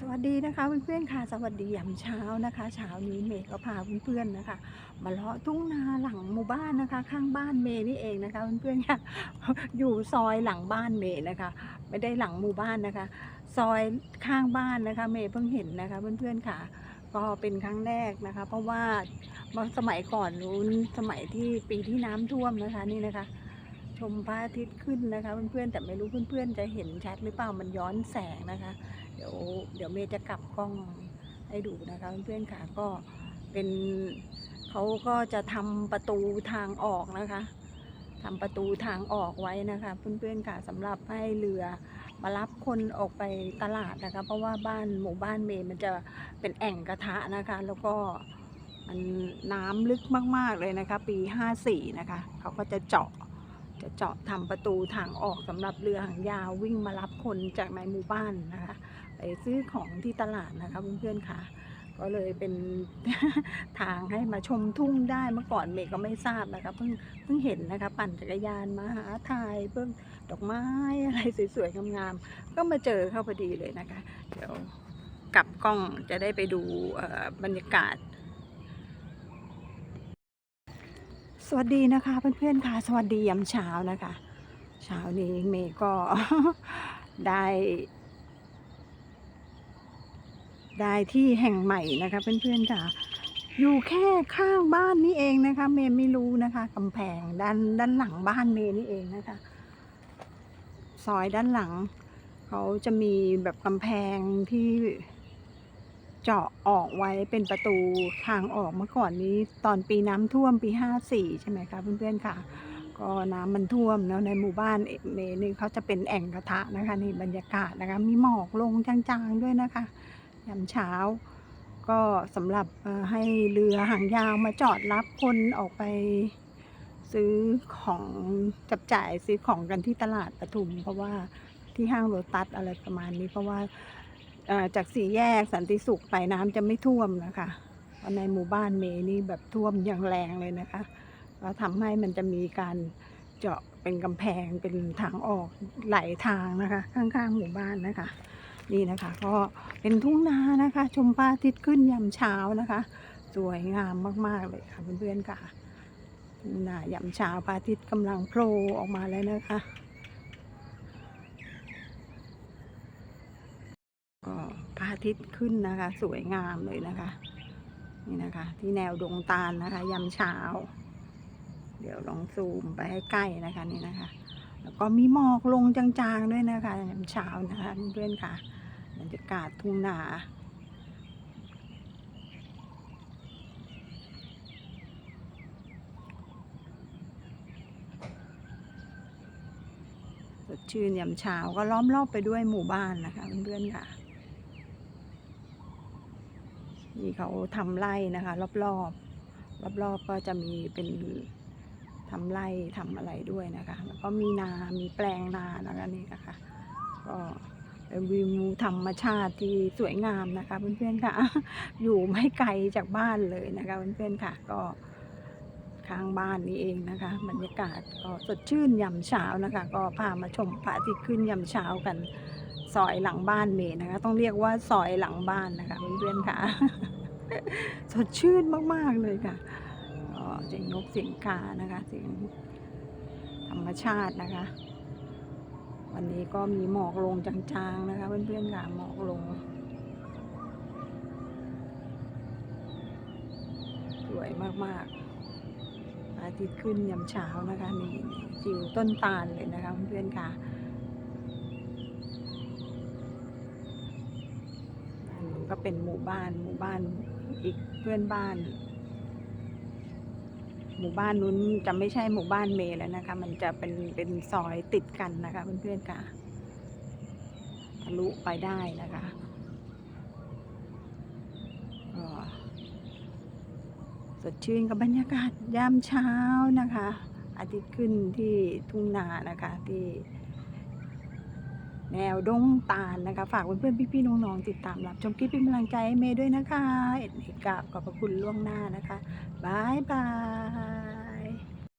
สวัสดีนะคะเพื่อนๆค่ะ สวัสดียามเช้านะคะเช้านี้เมย์ก็พาเพื่อนๆนะคะ มาเลาะทุ่งนาหลังหมู่บ้านนะคะ ข้างบ้านเมย์นี่เองนะคะเพื่อนๆค่ะอยู่ซอยหลังบ้านเมย์นะคะ ไม่ได้หลังหมู่บ้านนะคะ ซอยข้างบ้านนะคะ เมย์เพิ่งเห็นนะคะเพื่อนๆค่ะ ก็เป็นครั้งแรกนะคะ เพราะว่าสมัยก่อนนู้นสมัยที่ปีที่น้ำท่วมนะคะนี่นะคะ ชมพระอาทิตย์ขึ้นนะคะเพื่อนๆแต่ไม่รู้เพื่อนๆจะเห็นชัดหรือเปล่ามันย้อนแสงนะคะ เดี๋ยวเดี๋ยวเมย์จะกลับกล้องให้ดูนะคะเพื่อนๆค่ะก็เป็นเขาก็จะทำประตูทางออกนะคะทำประตูทางออกไว้นะคะเพื่อนๆค่ะสำหรับให้เรือมารับคนออกไปตลาดนะคะ เพราะว่าบ้านหมู่บ้านเมย์มันจะเป็นแอ่งกระทะนะคะ แล้วก็มันน้ำลึกมาก ๆ เลยนะคะ ปี 54 นะคะ เขาก็จะเจาะ จะเจาะทำประตูทางออกสำหรับเรือหางยาววิ่งมารับคนจากในหมู่บ้านนะคะไปซื้อของที่ตลาดนะคะเพื่อนๆค่ะ ก็เลยเป็นทางให้มาชมทุ่งได้เมื่อก่อนเมย์ก็ไม่ทราบนะคะเพิ่งเพิ่งเห็นนะคะ ปั่นจักรยานมาหาถ่ายเพิ่งดอกไม้อะไรสวยๆงามๆก็มาเจอเข้าพอดีเลยนะคะ เดี๋ยวกลับกล้องจะได้ไปดูบรรยากาศ สวัสดีนะคะเพื่อนๆค่ะ สวัสดียามเช้านะคะเช้านี้เมย์ก็ได้ ได้ที่แห่งใหม่นะคะเพื่อนๆค่ะ อยู่แค่ข้างบ้านนี่เองนะคะ เมย์ไม่รู้นะคะกำแพงด้านด้านหลังบ้านเมย์นี่เองนะคะ ซอยด้านหลัง เขาจะมีแบบกำแพงที่ เจาะออกไว้เป็นประตูทางออกเมื่อก่อนนี้ตอนปีน้ำท่วมปีห้าสี่ใช่ไหมคะเพื่อนๆค่ะ ก็น้ำมันท่วมเนาะในหมู่บ้านเมนี่เขาจะเป็นแอ่งกระทะนะคะนี่บรรยากาศนะคะมีหมอกลงจางๆด้วยนะคะยามเช้า ก็สำหรับให้เรือหางยาวมาจอดรับคนออกไปซื้อของจับจ่ายซื้อของกันที่ตลาดปทุม เพราะว่าที่ห้างโรตัสอะไรประมาณนี้เพราะว่า จากสี่แยกสันติสุขไปน้ำจะไม่ท่วมนะคะเพราะในหมู่บ้านเมนี่แบบท่วมอย่างแรงเลยนะคะก็ทำให้มันจะมีการเจาะเป็นกำแพงเป็นทางออกไหลทางนะคะ ข้างๆหมู่บ้านนะคะ นี่นะคะ ก็เป็นทุ่งนานะคะ ชมพระอาทิตย์ขึ้นยามเช้านะคะ สวยงามมากๆเลยค่ะเพื่อนๆค่ะทุ่งนายามเช้าพระอาทิตย์กำลังโผล่ออกมาแล้วนะคะ ก็พระอาทิตย์ขึ้นนะคะ สวยงามเลยนะคะ นี่นะคะ ที่แนวดงตาลนะคะยามเช้า เดี๋ยวลองซูมไปให้ใกล้นะคะนี่นะคะ แล้วก็มีหมอกลงจางๆด้วยนะคะยามเช้านะคะเพื่อนๆค่ะบรรยากาศทุ่งนาสดชื่นยามเช้าก็ล้อมรอบไปด้วยหมู่บ้านนะคะเพื่อนๆค่ะ นี่เขาทำไร่นะคะ รอบๆรอบๆก็จะมีเป็นทำไร่ทำอะไรด้วยนะคะ แล้วก็มีนา มีแปลงนานะคะนี่นะคะ ก็เป็นวิวธรรมชาติที่สวยงามนะคะ เพื่อนๆค่ะ อยู่ไม่ไกลจากบ้านเลยนะคะ เพื่อนๆค่ะ ก็ข้างบ้านนี้เองนะคะบรรยากาศก็สดชื่นยามเช้านะคะ ก็พามาชมพระอาทิตย์ขึ้นยามเช้ากัน ซอยหลังบ้านเมย์นะคะ ต้องเรียกว่าซอยหลังบ้านนะคะเพื่อนๆค่ะ สดชื่นมากๆเลยค่ะเสียงนกเสียงกานะคะเสียงธรรมชาตินะคะ วันนี้ก็มีหมอกลงจางๆนะคะ เพื่อนๆค่ะหมอกลงสวยมากๆอาทิตย์ขึ้นยามเช้านะคะนี่จิวต้นตาลเลยนะคะเพื่อนๆค่ะ อันนี้ ก็เป็นหมู่บ้าน หมู่บ้านอีกเพื่อนบ้าน หมู่บ้านนู้นจะไม่ใช่หมู่บ้านเมย์แล้วนะคะ มันจะเป็นเป็นซอยติดกันนะคะ เพื่อนๆค่ะทะลุไปได้นะคะสดชื่นกับบรรยากาศยามเช้านะคะ อาทิตย์ขึ้นที่ทุ่งนานะคะที่ แนวดงตาลนะคะ ฝากเพื่อนๆพี่ๆน้องๆติดตามรับชมคลิปเป็นกำลังใจให้เมย์ด้วยนะคะ เอ็ดเมย์กราบขอบพระคุณล่วงหน้านะคะบายบาย